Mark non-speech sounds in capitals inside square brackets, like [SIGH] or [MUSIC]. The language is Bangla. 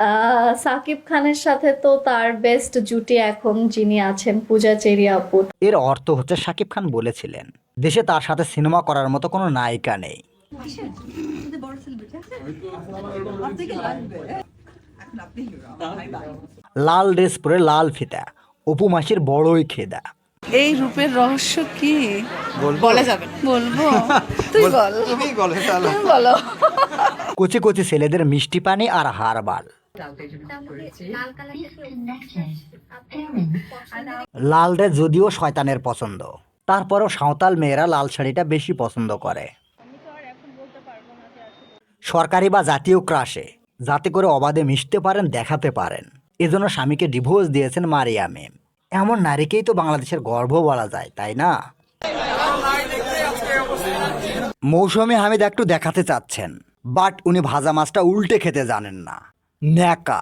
আহ, সাকিব খানের সাথে তো তার বেস্ট জুটি এখন যিনি আছেন পূজা চেরি আপু এর অর্থ হচ্ছে শাকিব খান বলেছিলেন দেশে তার সাথে সিনেমা করার মতো কোনো নায়িকা নেই। লাল ড্রেস পরে লাল ফিতা অপু মাসির বড়ই খেদা। এই রূপের রহস্য কি? বলা যাবে বলব। [LAUGHS] তুই বল তুমি বলো তাহলে। তুমি কচি কচি ছেলেদের মিষ্টি পানি আর হারবাল লাল ড্রেস যদিও শয়তানের পছন্দ। তারপরও সাঁওতাল মেয়েরা লাল শাড়িটা বেশি পছন্দ করে। সরকারি বা জাতীয় ক্রাশে যাতে করে অবাধে মিশতে পারেন দেখাতে পারেন। এজন্য স্বামীকে ডিভোর্স দিয়েছেন মারিয়া মেম। এমন নারীকেই তো বাংলাদেশের গর্ব বলা যায় তাই না? মৌসুমী হামিদ একটু দেখাতে চাচ্ছেন বাট উনি ভাজা মাছটা উল্টে খেতে জানেন না। ন্যাকা